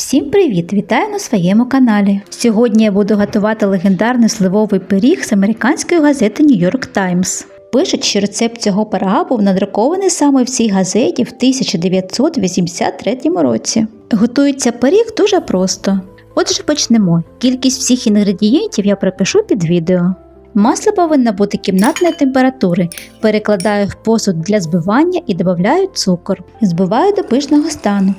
Всім привіт! Вітаю на своєму каналі. Сьогодні я буду готувати легендарний сливовий пиріг з американської газети New York Times. Пишуть, що рецепт цього пирога був надрукований саме в цій газеті в 1983 році. Готується пиріг дуже просто. Отже, почнемо. Кількість всіх інгредієнтів я пропишу під відео. Масло повинно бути кімнатної температури. Перекладаю в посуд для збивання і додаю цукор. Збиваю до пишного стану.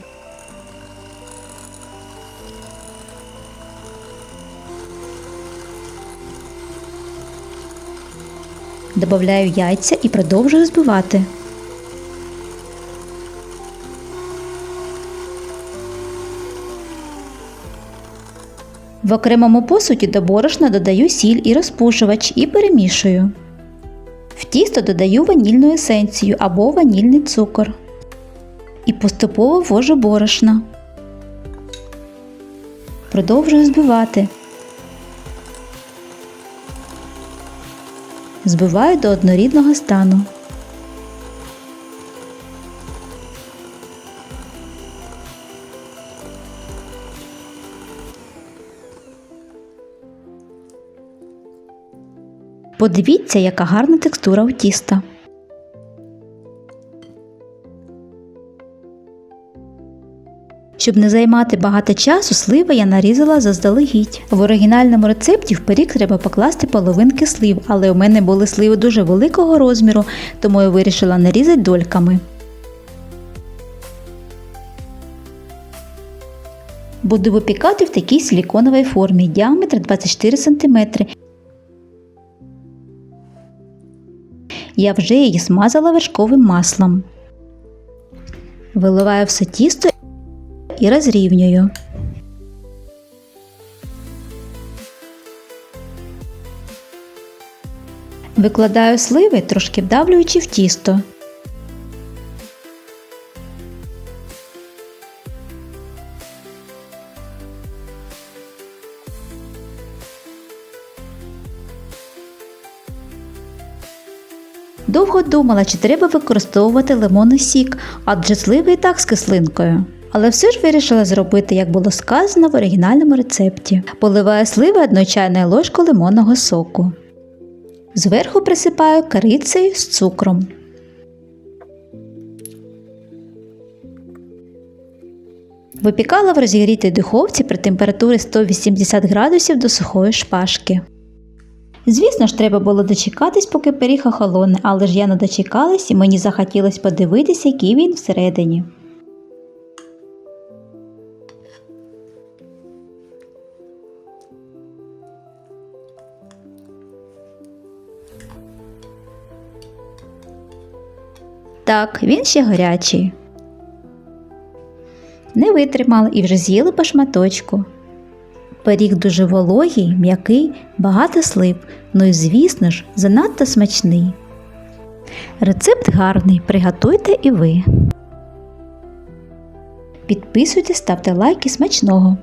Добавляю яйця і продовжую збивати. В окремому посуді до борошна додаю сіль і розпушувач і перемішую. В тісто додаю ванільну есенцію або ванільний цукор. І поступово ввожу борошно. Продовжую збивати. Збиваю до однорідного стану. Подивіться, яка гарна текстура у тіста. Щоб не займати багато часу, сливи я нарізала заздалегідь. В оригінальному рецепті в пиріг треба покласти половинки слив, але у мене були сливи дуже великого розміру, тому я вирішила нарізати дольками. Буду випікати в такій силіконовій формі, діаметр 24 см. Я вже її смазала вершковим маслом. Виливаю все тісто і розрівнюю. Викладаю сливи, трошки вдавлюючи в тісто. Довго думала, чи треба використовувати лимонний сік, адже сливи і так з кислинкою. Але все ж вирішила зробити, як було сказано в оригінальному рецепті. Поливаю сливи одною чайною ложкою лимонного соку. Зверху присипаю корицею з цукром. Випікала в розігрітій духовці при температурі 180 градусів до сухої шпажки. Звісно ж, треба було дочекатись, поки пиріг охолоне, але ж я не дочекалась і мені захотілося подивитися, який він всередині. Так, він ще гарячий. Не витримали і вже з'їли по шматочку. Пиріг дуже вологий, м'який, багато слив, ну і, звісно ж, занадто смачний. Рецепт гарний, приготуйте і ви. Підписуйтесь, ставте лайки смачного.